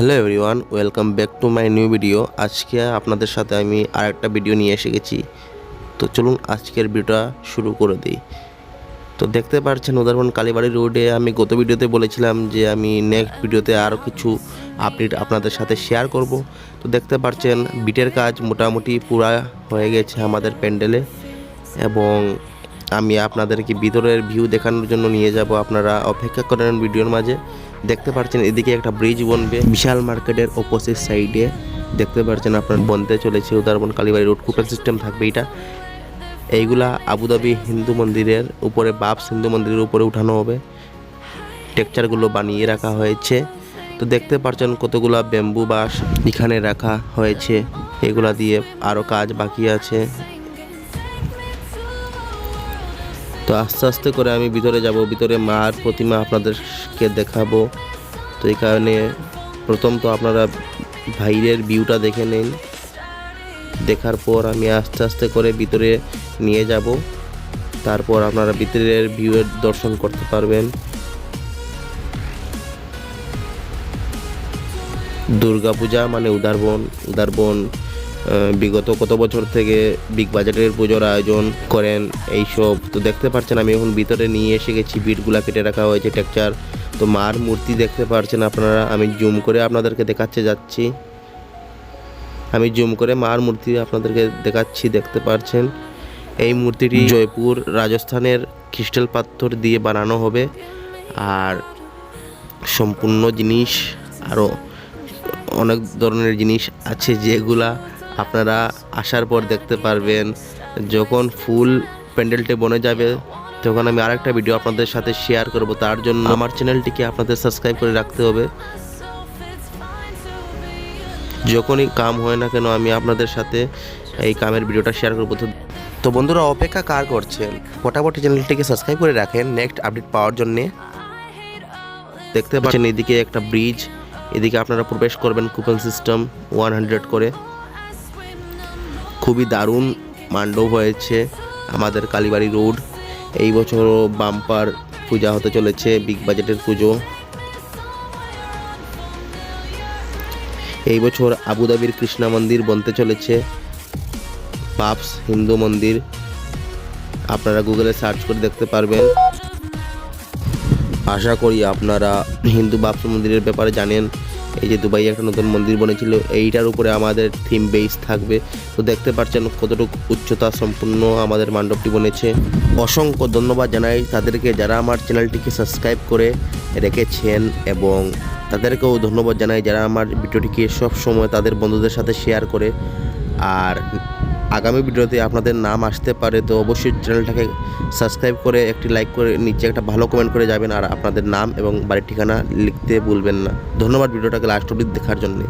Hello everyone, welcome back to my new video. আজকে আপনাদের সাথে আমি আরেকটা ভিডিও নিয়ে এসে গেছি। তো চলুন আজকের ভিডিওটা শুরু করে দিই। তো দেখতে পাচ্ছেন উদাহরণ কালীবাড়ি রোডে আমি গত ভিডিওতে বলেছিলাম যে আমি নেক্সট ভিডিওতে আরও কিছু আপডেট আপনাদের সাথে শেয়ার করব। তো দেখতে পাচ্ছেন, বিটের কাজ মোটামুটি পুরা হয়ে গেছে আমাদের প্যান্ডেলে এবং আমি আপনাদেরকে ভিতরের ভিউ দেখানোর জন্য নিয়ে যাব। আপনারা অপেক্ষা করেন ভিডিওর মাঝে। দেখতে পাচ্ছেন এদিকে একটা ব্রিজ বনবে। বিশাল মার্কেটের অপোজিট সাইডে দেখতে পাচ্ছেন আপনার বনতে চলেছে Udarbond Kalibari road coupon system থাকবে এটা। এইগুলা আবুধাবি হিন্দু মন্দিরের উপরে বাপস হিন্দু মন্দিরের উপরে উঠানো হবে। টেকচারগুলো বানিয়ে রাখা হয়েছে। তো দেখতে পাচ্ছেন কতগুলা ব্যাম্বু বাঁশ এখানে রাখা হয়েছে। এগুলা দিয়ে আরও কাজ বাকি আছে। তো আস্তে আস্তে করে আমি ভিতরে যাব, ভিতরে মার প্রতিমা আপনাদেরকে দেখাবো। তো এই কারণে প্রথম তো আপনারা বাইরের ভিউটা দেখে নিন। দেখার পর আমি আস্তে আস্তে করে ভিতরে নিয়ে যাব। তারপর আপনারা ভিতরের ভিউয়ের দর্শন করতে পারবেন। দুর্গাপূজা মানে উদারবন উদারবন বিগত কত বছর থেকে বিগ বাজেটের পুজোর আয়োজন করেন এইসব তো দেখতে পাচ্ছেন আমি এখন ভিতরে নিয়ে এসে গেছি বিটগুলা কেটে রাখা হয়েছে টেকচার তো মার মূর্তি দেখতে পাচ্ছেন আপনারা, আমি জুম করে আপনাদেরকে দেখাচ্ছে যাচ্ছি। আমি জুম করে মার মূর্তি আপনাদেরকে দেখাচ্ছি, দেখতে পাচ্ছেন এই মূর্তিটি জয়পুর রাজস্থানের ক্রিস্টাল পাথর দিয়ে বানানো হবে। আর সম্পূর্ণ জিনিস আরও অনেক ধরনের জিনিস আছে যেগুলা আপনারা আসার পর দেখতে পারবেন যখন ফুল প্যান্ডেলটি বনে যাবে, তখন আমি আরেকটা ভিডিও আপনাদের সাথে শেয়ার করব। তার জন্য আমার চ্যানেলটিকে আপনাদের সাবস্ক্রাইব করে রাখতে হবে। যখনই কাম হয় না কেন, আমি আপনাদের সাথে এই কামের ভিডিওটা শেয়ার করব। তো বন্ধুরা, অপেক্ষা কার করছেন? ফটাফটি চ্যানেলটিকে সাবস্ক্রাইব করে রাখেন। নেক্সট আপডেট পাওয়ার জন্যে দেখতে পাচ্ছেন, এদিকে একটা ব্রিজ এদিকে আপনারা প্রবেশ করবেন কুপন সিস্টেম ওয়ান হান্ড্রেড করে। খুবই দারুণ মান্ডব হয়েছে আমাদের কালীবাড়ি রোড। এই বছরও বাম্পার পূজা হতে চলেছে, বিগ বাজেটের পুজো। এই বছর আবুধাবির কৃষ্ণা মন্দির বনতে চলেছে, পাপস হিন্দু মন্দির। আপনারা গুগলে সার্চ করে দেখতে পারবেন। আশা করি আপনারা হিন্দু বাপস মন্দিরের ব্যাপারে জানেন। এই যে দুবাই একটা নতুন মন্দির বনেছিল, এইটার উপরে আমাদের থিম বেস থাকবে। তো দেখতে পাচ্ছেন কতটুকু উচ্চতা সম্পূর্ণ আমাদের মণ্ডপটি বনেছে। অসংখ্য ধন্যবাদ জানাই তাদেরকে যারা আমার চ্যানেলটিকে সাবস্ক্রাইব করে রেখেছেন এবং তাদেরকেও ধন্যবাদ জানাই যারা আমার ভিডিওটিকে সব সময় তাদের বন্ধুদের সাথে শেয়ার করে। আর আগামী ভিডিওতে আপনাদের নাম আসতে পারে, তো অবশ্যই চ্যানেলটাকে সাবস্ক্রাইব করে একটি লাইক করে নিচে একটা ভালো কমেন্ট করে যাবেন, আর আপনাদের নাম এবং বাড়ির ঠিকানা লিখতে ভুলবেন না। ধন্যবাদ ভিডিওটাকে লাস্ট অবধি দেখার জন্য।